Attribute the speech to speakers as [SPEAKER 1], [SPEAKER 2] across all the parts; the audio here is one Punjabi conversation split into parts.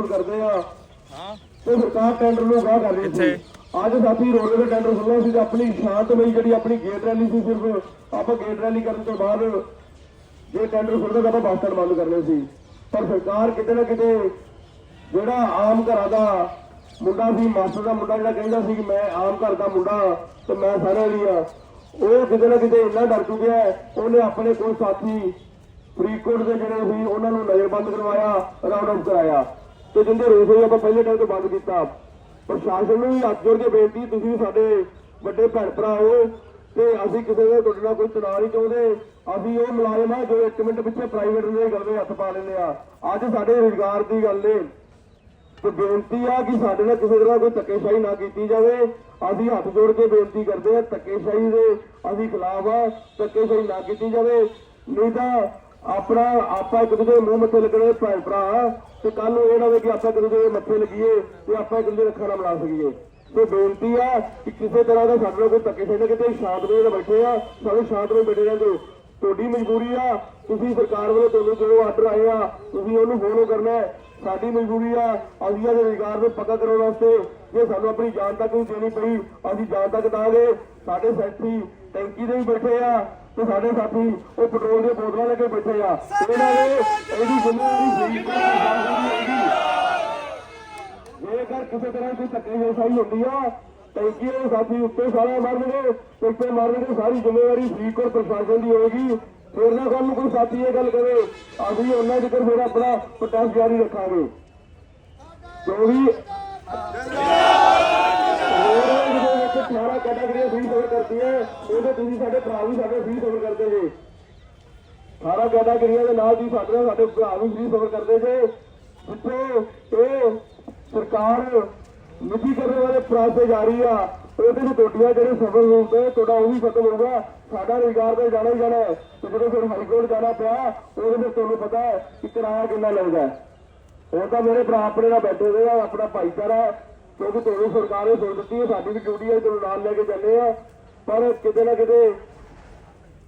[SPEAKER 1] ਵਿਰੋਧ ਕਰਦੇ ਆ।
[SPEAKER 2] ਹਾਂ।
[SPEAKER 1] ਤੇ ਸਰਕਾਰ ਟੈਂਡਰ ਨੂੰ ਗਾਹ ਕਰ ਰਹੀ ਸੀ। ਅੱਜ ਸਾਥੀ ਰੋਡ ਦੇ ਟੈਂਡਰ ਖੁੱਲ੍ਹੇ ਸੀ ਤੇ ਆਪਣੀ ਸ਼ਾਂਤਮਈ ਜਿਹੜੀ ਆਪਣੀ ਗੇਟ ਰੈਲੀ ਸੀ ਸਿਰਫ ਆਪਾਂ ਗੇਟ ਰੈਲੀ ਕਰਨ ਤੋਂ ਬਾਅਦ ਜੇ ਟੈਂਡਰ ਖੁੱਲ੍ਹਦਾ ਤਾਂ ਆਪਾਂ ਬੱਸ ਸਟੈਂਡ ਬੰਦ ਕਰਨੇ ਸੀ। ਪਰ ਸਰਕਾਰ ਕਿਤੇ ਨਾ ਕਿਤੇ ਜਿਹੜਾ ਆਮ ਘਰਾਂ ਦਾ ਮੁੰਡਾ ਸੀ ਮਾਸਟਰ ਦਾ ਮੁੰਡਾ ਜਿਹੜਾ ਕਹਿੰਦਾ ਸੀ ਕਿ ਮੈਂ ਆਮ ਘਰ ਦਾ ਮੁੰਡਾ ਤੇ ਮੈਂ ਸਾਰਿਆਂ ਲਈ ਆ ਉਹ ਕਿਤੇ ਨਾ ਕਿਤੇ ਇੰਨਾ ਡਰ ਚੁੱਕਿਆ ਉਹਨੇ ਆਪਣੇ ਕੋਈ ਸਾਥੀ ਫਰੀਦਕੋਟ ਦੇ ਜਿਹੜੇ ਸੀ ਉਹਨਾਂ ਨੂੰ ਨਜ਼ਰਬੰਦ ਕਰਵਾਇਆ ਰਾਉਂਡ ਅਪ ਕਰਾਇਆ। ਤੇ ਜਿੰਦੇ ਰੋਸ ਹੋਏ ਆਪਾਂ ਪਹਿਲੇ ਟਾਈਮ ਤੋਂ ਬੰਦ ਕੀਤਾ। ਪ੍ਰਸ਼ਾਸਨ ਨੂੰ ਹੱਥ ਜੋੜ ਕੇ ਬੇਨਤੀ, ਤੁਸੀਂ ਸਾਡੇ ਵੱਡੇ ਭੈਣ ਭਰਾ ਹੋ ਤੇ ਅਸੀਂ ਕਿਸੇ ਦੇ ਤੁਹਾਡੇ ਕੋਈ ਤਣਾਅ ਨਹੀਂ ਚਾਹੁੰਦੇ। ਅਸੀਂ ਉਹ ਮੁਲਾਜ਼ਮ ਆ ਜੋ 1 ਮਿੰਟ ਪਿੱਛੇ ਪ੍ਰਾਈਵੇਟ ਦੇ ਗੱਲ ਹੱਥ ਪਾ ਲੈਂਦੇ ਆ। ਅੱਜ ਸਾਡੇ ਰੁਜ਼ਗਾਰ ਦੀ ਗੱਲ ਏ। ਤੇ ਬੇਨਤੀ ਆ ਕਿ ਸਾਡੇ ਨਾਲ ਕਿਸੇ ਤਰ੍ਹਾਂ ਕੋਈ ਧੱਕੇਸ਼ਾਹੀ ਨਾ ਕੀਤੀ ਜਾਵੇ। ਅਸੀਂ ਹੱਥ ਜੋੜ ਕੇ ਬੇਨਤੀ ਕਰਦੇ ਆ, ਧੱਕੇਸ਼ਾਹੀ ਦੇ ਅਸੀਂ ਖਿਲਾਫ ਆ, ਧੱਕੇਸ਼ਾਹੀ ਨਾ ਕੀਤੀ ਜਾਵੇ। ਨਹੀਂ ਤਾਂ ਆਪਣਾ ਆਪਾਂ ਇੱਕ ਦੂਜੇ ਮੂੰਹ ਮੱਥੇ ਲੱਗਣੇ ਭੈਣ ਭਰਾ, ਤੇ ਕੱਲ ਨੂੰ ਇਹ ਨਾ ਹੋਵੇ ਕਿ ਆਪਾਂ ਇੱਕ ਦੂਜੇ ਦੇ ਮੱਥੇ ਲੱਗੀਏ ਤੇ ਆਪਾਂ ਇੱਕ ਦੂਜੇ ਦੇ ਅੱਖਾਂ ਨਾਲ ਮਿਲਾ ਸਕੀਏ। ਤੇ ਬੇਨਤੀ ਆ ਕਿ ਕਿਸੇ ਤਰ੍ਹਾਂ ਦਾ ਸਾਡੇ ਨਾਲ ਕੋਈ ਧੱਕੇਸ਼ਾਹੀ ਨਾ ਕਿਤੇ ਸ਼ਾਂਤਮਈ ਨਾਲ ਬੈਠੇ ਆ, ਸਾਰੇ ਸ਼ਾਂਤਮਈ ਬੈਠੇ ਰਹਿੰਦੇ। ਤੁਹਾਡੀ ਮਜਬੂਰੀ ਆ, ਤੁਸੀਂ ਸਰਕਾਰ ਵੱਲੋਂ ਤੁਹਾਨੂੰ ਜੋ ਆਰਡਰ ਆਏ ਆ, ਤੁਸੀਂ ਉਹਨੂੰ ਫੋਲੋ ਕਰਨਾ ਹੈ। ਸਾਡੀ ਮਜਬੂਰੀ ਆ, ਅਸੀਂ ਇਹਦੇ ਰੁਜ਼ਗਾਰ ਨੂੰ ਪੱਕਾ ਕਰਾਉਣ ਵਾਸਤੇ ਜੇ ਸਾਨੂੰ ਆਪਣੀ ਜਾਨ ਤੱਕ ਵੀ ਦੇਣੀ ਪਈ, ਅਸੀਂ ਜਾਨ ਤੱਕ ਦਾਂਗੇ ਸਾਡੇ ਸਾਥੀ ਟੈਂਕੀ ਦੇ ਵੀ ਬੈਠੇ ਆ ਤੇ ਸਾਡੇ ਸਾਥੀ ਉਹ ਪੈਟਰੋਲ ਦੀਆਂ ਬੋਤਲਾਂ ਲੈ ਕੇ ਬੈਠੇ ਆ। ਇਹਨਾਂ ਨੇ ਇਹਦੀ ਜ਼ਿੰਮੇਵਾਰੀ ਜੇਕਰ ਕਿਸੇ ਤਰ੍ਹਾਂ ਕੋਈ ਧੱਕੇਸ਼ਾਹੀ ਹੁੰਦੀ ਆ ਟੈਂਕੀ ਦੇ ਸਾਥੀ ਉੱਤੇ ਸਾਰਾ ਮਾਰਨਗੇ ਤੇ ਉੱਤੇ ਮਾਰਨਗੇ ਸਾਰੀ ਜ਼ਿੰਮੇਵਾਰੀ ਫਰੀਦਕੋਟ ਪ੍ਰਸ਼ਾਸਨ ਦੀ ਹੋਏਗੀ। ਫਿਰ ਨਾ ਕੱਲ ਨੂੰ ਕੋਈ ਸਾਥੀ ਇਹ ਗੱਲ ਕਰੇ ਅਸੀਂ ਉਹਨਾਂ ਜਿਕਰ ਫਿਰ ਆਪਣਾ ਪ੍ਰੋਟੈਸਟ ਜਾਰੀ ਰੱਖਾਂਗੇ। ਦੇ ਵਿੱਚ 18 ਕੈਟਾਗਰੀਆਂ ਫ੍ਰੀ ਸਫਰ ਕਰਦੀਆਂ ਉਹਦੇ ਤੁਸੀਂ ਸਾਡੇ ਭਰਾ ਵੀ ਸਾਡੇ ਫ੍ਰੀ ਸਫਰ ਕਰਦੇ ਜੇ। 18 ਕੈਟਾਗਰੀਆਂ ਦੇ ਨਾਲ ਦੀ ਸਾਡੇ ਸਾਡੇ ਭਰਾ ਵੀ ਫ੍ਰੀ ਸਫਰ ਕਰਦੇ ਜੇ। ਜਿੱਥੇ ਇਹ ਸਰਕਾਰ ਨਿੱਜੀ ਕਰਨ ਵਾਲੇ ਪ੍ਰਾਸੇ ਜਾਰੀ ਆ। ਉਹਦੇ ਵਿੱਚ ਟੋਟੀਆਂ ਜਿਹੜੇ ਸਫਰ ਹੋਣਗੇ ਤੁਹਾਡਾ ਉਹ ਵੀ ਖਤਮ ਹੋਊਗਾ। ਸਾਡਾ ਰੁਜ਼ਗਾਰ ਤਾਂ ਜਾਣਾ ਹੀ ਜਾਣਾ ਤੇ ਜਦੋਂ ਫਿਰ ਹਾਈ ਕੋਰਟ ਜਾਣਾ ਪਿਆ, ਉਹਦੇ ਵਿੱਚ ਤੁਹਾਨੂੰ ਪਤਾ ਹੈ ਕਿ ਕਿਰਾਇਆ ਕਿੰਨਾ ਲੱਗਦਾ ਹੈ। ਹੁਣ ਤਾਂ ਮੇਰੇ ਭਰਾ ਆਪਣੇ ਨਾਲ ਬੈਠੇ ਹੋਏ ਆ, ਆਪਣਾ ਭਾਈਚਾਰਾ ਕਿਉਂਕਿ ਤੁਹਾਨੂੰ ਸਰਕਾਰ ਨੇ ਸੋਚ ਦਿੱਤੀ ਹੈ, ਸਾਡੀ ਵੀ ਡਿਊਟੀ ਹੈ ਤੁਹਾਨੂੰ ਨਾਲ ਲੈ ਕੇ ਚੱਲੇ ਆ। ਪਰ ਕਿਤੇ ਨਾ ਕਿਤੇ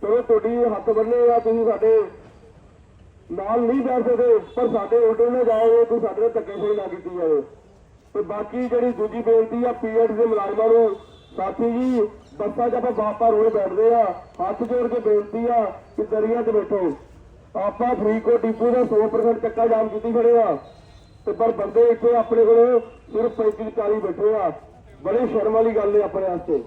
[SPEAKER 1] ਚਲੋ ਤੁਹਾਡੀ ਹੱਥ ਬੰਨੇ ਆ, ਤੁਸੀਂ ਸਾਡੇ ਨਾਲ ਨਹੀਂ ਬੈਠ ਸਕਦੇ, ਪਰ ਸਾਡੇ ਆਰਡਰ ਨਾਲ ਜਾਓਗੇ ਤੁਸੀਂ ਸਾਡੇ ਨਾਲ ਧੱਕੇ ਧੱਕੇਸ਼ਾਹੀ ਨਾ ਕੀਤੀ ਜਾਵੇ। ਤੇ ਬਾਕੀ ਜਿਹੜੀ ਦੂਜੀ ਬੇਨਤੀ ਆ, ਪੀਐਡ ਦੇ ਮੁਲਾਜ਼ਮਾਂ ਨੂੰ, ਸਾਥੀ ਜੀ, ਬੱਸਾਂ 'ਚ ਆਪਾਂ ਬਾਪਾ ਰੋਡ ਬੈਠਦੇ ਆ। ਹੱਥ ਜੋੜ ਕੇ ਬੇਨਤੀ ਆ ਕਿ ਦਰਿਆ 'ਚ ਬੈਠੋ। ਆਪਾਂ ਫਰੀਦਕੋਟ ਡਿਪੂ ਦਾ 100% ਚੱਕਾ ਜਾਮ ਕੀਤੀ ਖੜੇ ਆ। ਤੇ ਪਰ ਬੰਦੇ ਇੱਥੇ ਆਪਣੇ ਕੋਲ ਸਿਰਫ 35 40 ਬੈਠੇ ਆ। ਬੜੀ ਸ਼ਰਮ ਵਾਲੀ ਗੱਲ ਹੈ ਆਪਣੇ ਵਾਸਤੇ।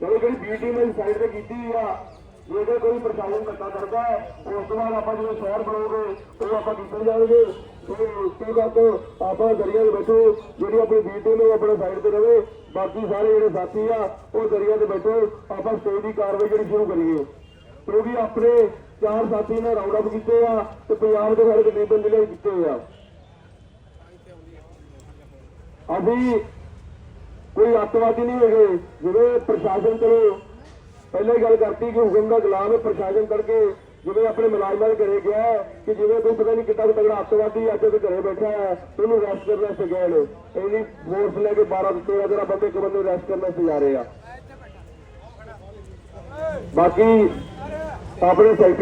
[SPEAKER 1] ਚਲੋ ਜਿਹੜੀ ਬੀ ਟੀਮ ਸਾਈਡ ਤੇ ਕੀਤੀ ਆ, ਜੇ ਕੋਈ ਪ੍ਰਸ਼ਾਸਨ ਧੱਕਾ ਕਰਦਾ ਉਸ ਤੋਂ ਬਾਅਦ ਆਪਾਂ ਜਦੋਂ ਸ਼ਹਿਰ ਬਣਾਉਂਗੇ ਉਹ ਆਪਾਂ ਕੀਤੇ ਜਾਣਗੇ ਤੇ ਉਸ ਤੋਂ ਬਾਅਦ ਆਪਾਂ ਦਰਿਆ ਦੇ ਬੈਠੋ, ਜਿਹੜੀ ਆਪਣੀ ਬੀ ਟੀਮ ਹੈ ਆਪਣੇ ਸਾਈਡ ਤੇ ਰਵੇ, ਬਾਕੀ ਸਾਰੇ ਜਿਹੜੇ ਸਾਥੀ ਆ, ਉਹ ਦਰਿਆ ਤੇ ਬੈਠੋ, ਆਪਾਂ ਸਟੇਜ ਦੀ ਕਾਰਵਾਈ ਜਿਹੜੀ ਸ਼ੁਰੂ ਕਰੀਏ। ਕਿਉਂਕਿ ਆਪਣੇ ਚਾਰ ਸਾਥੀ ਨੇ ਰਾਉਂਡ ਅਪ ਕੀਤੇ ਆ ਤੇ ਪੰਜਾਬ ਦੇ ਸਾਰੇ ਤਕਰੀਬਨ ਜ਼ਿਲ੍ਹੇ ਕੀਤੇ ਆ। ਅਸੀਂ ਕੋਈ ਅੱਤਵਾਦੀ ਨਹੀਂ ਹੈਗੇ। ਜਿਵੇਂ ਪ੍ਰਸ਼ਾਸਨ ਚਲੋ, ਪਹਿਲੇ ਗੱਲ ਕਰਤੀ ਕਿ ਹੁਕਮ ਦਾ ਗੁਲਾਮ ਹੈ ਪ੍ਰਸ਼ਾਸਨ ਕਰਕੇ ਜਿਵੇਂ ਆਪਣੇ ਮੁਲਾਜ਼ਮਾਂ ਦੇ ਘਰੇ ਗਿਆ ਕਿ ਜਿਵੇਂ ਕੋਈ ਪਤਾ ਨਹੀਂ ਕਿੱਡਾ ਕੁ ਤਗੜਾ ਅੱਤਵਾਦੀ ਅੱਜ ਉਹਦੇ ਘਰੇ ਬੈਠਾ ਹੈ ਉਹਨੂੰ ਰੈਸਟ ਕਰਨ ਵਾਸਤੇ ਗਏ ਨੇ। ਇਹਦੀ ਫੋਰਸ ਲੈ ਕੇ 12 ਤੋਂ 13 ਜਰਾ ਬੰਦੇ ਇੱਕ ਬੰਦੇ ਰੈਸਟ ਕਰਨ ਵਾਸਤੇ ਜਾ ਰਹੇ ਆ। ਬਾਕੀ ਆਪਣੇ